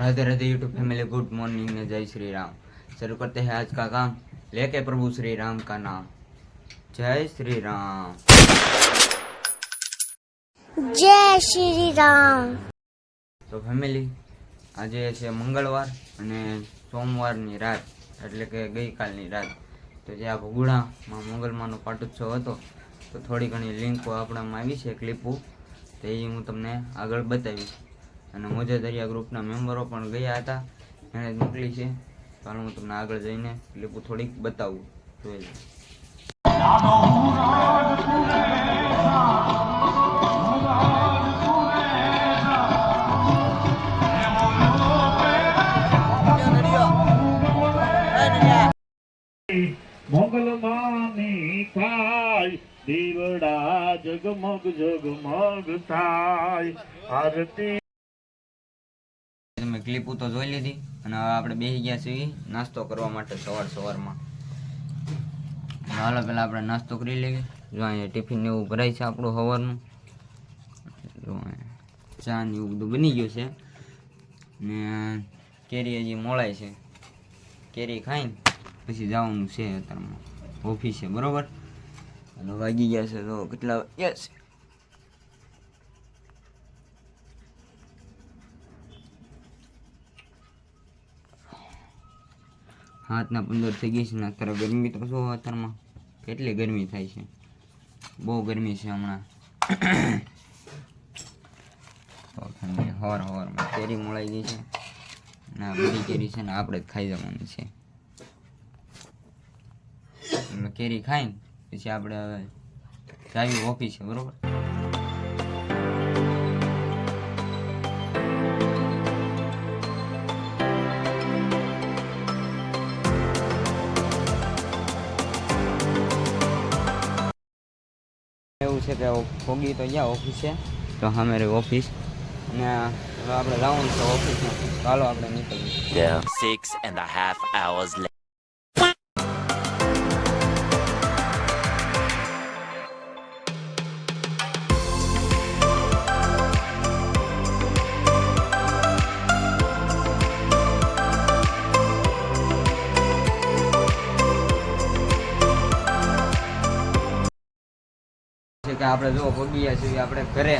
Radhe Radhe YouTube family good morning ने जय श्री राम शुरू करते हैं आज का काम लेके प्रभु श्री राम का नाम जय श्री राम જય શ્રી રામ તો ફેમિલી આજે છે મંગળવાર અને સોમવારની રાત એટલે કે ગઈકાલની રાત તો જે આ ભગુડામાં મંગળમાંનો પાટોત્સવ હતો તો થોડી ઘણી લિંકો આપણામાં આવી છે ક્લિપો તો એ હું તમને આગળ બતાવીશ અને મોજા દરિયા ગ્રુપના મેમ્બરો પણ ગયા હતા. એણે મોકલી છે. ચાલો હું તમને આગળ જઈને ક્લિપો થોડીક બતાવું. જોઈ લો. મોગલમાની થાય દીવડા જગમગ જગમગ થાય. આરતી ક્લિપો તો જોઈ લીધી. અને હવે આપણે બેસી ગયા છીએ નાસ્તો કરવા માટે સવાર સવારમાં. હાલો પહેલાં આપણે નાસ્તો કરી લઈએ. જો અહીંયા ટિફિન એવું ભરાય છે આપણું સવારનું જો ચા ને એવું બધું બની ગયું છે. ને કેરી હજી મોળાય છે. કેરી ખાઈને પછી જવાનું છે અત્યારમાં. ઓફિસે, બરાબર? અને વાગી ગયા છે તો કેટલા યસ હાથના પંદર થઈ ગઈ છે ને અત્યારે ગરમી તો શું અત્યારમાં? કેટલી ગરમી થાય છે? બહુ ગરમી છે હમણાં. તો ઠંડી હવાર કેરી મળાઈ ગઈ છે. ને બધી કેરી છે ને આપણે જ ખાઈ જવાની છે. કેરી ખાઈને પછી આપણે હવે જાવી ઓફિસ છે બરોબર? છે કે ફોગી તો ગયા ઓફિસે તો સામે રહી ઓફિસ અને હવે આપણે જવાનું છે ઓફિસમાં ચાલો આપણે નીકળીએ. Six and a half કે આપણે જો ભોગીયા છીએ આપણે ઘરે.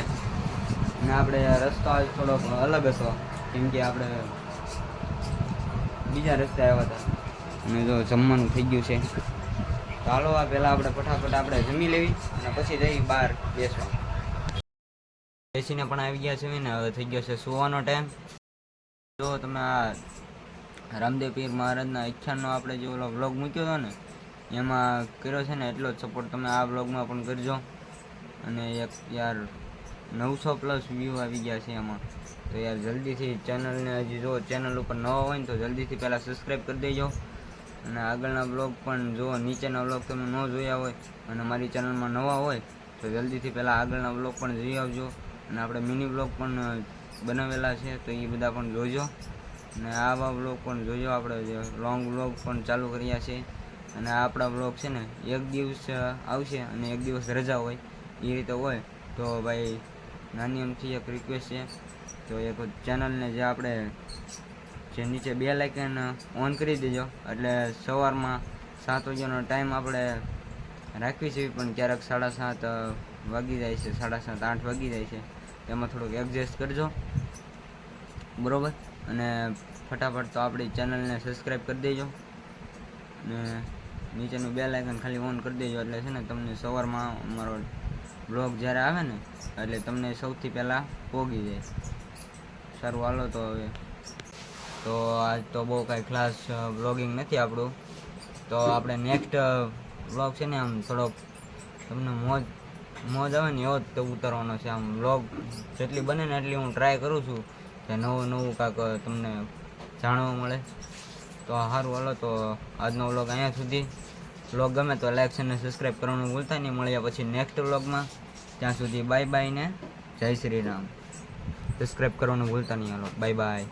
અને આપણે રસ્તો આજ થોડોક અલગ હતો. કેમ કે આપણે બીજા રસ્તે આવ્યા હતા. અને જો જમવાનું થઈ ગયું છે. ચાલો આ પહેલાં આપણે ફટાફટ આપણે જમી લેવી અને પછી જઈ બહાર બેસવા. બેસીને પણ આવી ગયા છે ને હવે થઈ ગયો છે સુવાનો ટાઈમ જો તમે આ રામદેવ પીર મહારાજના ઈચ્છાનો આપણે જે ઓલો વ્લોગ મૂક્યો હતો ને, એમાં કર્યો છે ને એટલો જ સપોર્ટ તમે આ વ્લોગમાં પણ કરજો. અને એક યાર નવસો પ્લસ વ્યૂ આવી ગયા છે એમાં. તો યાર જલ્દીથી ચેનલને હજી જો ચેનલ ઉપર નવા હોય ને તો જલ્દીથી પહેલાં સબસ્ક્રાઈબ કરી દેજો. અને આગળના બ્લોગ પણ જો નીચેના બ્લોગ તમે ન જોયા હોય અને મારી ચેનલમાં નવા હોય, તો જલ્દીથી પહેલાં આગળના બ્લોગ પણ જોઈ આવજો. અને આપણે મિની બ્લોગ પણ બનાવેલા છે, તો એ બધા પણ જોજો. અને આવા બ્લોગ પણ જોજો. આપણે લોંગ બ્લોગ પણ ચાલુ કર્યા છે. અને આપણા બ્લોગ છે ને, એક દિવસ આવશે અને એક દિવસ રજા હોય. એ રીતે હોય, તો ભાઈ નાની અમથી એક રિક્વેસ્ટ છે. તો એક ચેનલને જે આપણે, જે નીચે બે લાઇકન ઓન કરી દેજો. એટલે સવારમાં સાત વાગ્યાનો ટાઈમ આપણે રાખવી છે, પણ ક્યારેક સાડા સાત વાગી જાય છે, સાડા સાત, આઠ વાગી જાય છે. એમાં થોડુંક એડજસ્ટ કરજો. બરાબર? અને ફટાફટ તો આપણી ચેનલને સબસ્ક્રાઈબ કરી દેજો. ને નીચેનું બે લાઇકન ખાલી ઓન કરી દેજો. એટલે છે ને, તમને સવારમાં અમારો બ્લોગ જ્યારે આવે ને, એટલે તમને સૌથી પહેલાં પોગી જાય. સારું, હાલો તો હવે. તો આજ તો બહુ કાંઈ ક્લાસ બ્લોગિંગ નથી આપણું. તો આપણે નેક્સ્ટ બ્લોગ છે ને, આમ થોડોક તમને મોજ મોજ આવે ને, એવો જ તો ઉતારવાનો છે. આમ બ્લોગ જેટલી બને ને એટલી હું ટ્રાય કરું છું કે નવું નવું કાંઈક તમને જાણવા મળે. તો સારું હાલો તો આજનો વ્લોગ અહીંયા સુધી. વ્લોગ ગમે તો લાઈક અને સબસ્ક્રાઈબ કરવાનું ભૂલતા નહીં. મળ્યા પછી નેક્સ્ટ વ્લોગમાં ત્યાં સુધી બાય બાય ને જય શ્રી રામ. સબસ્ક્રાઈબ કરવાનું ભૂલતા નહીં. Bye bye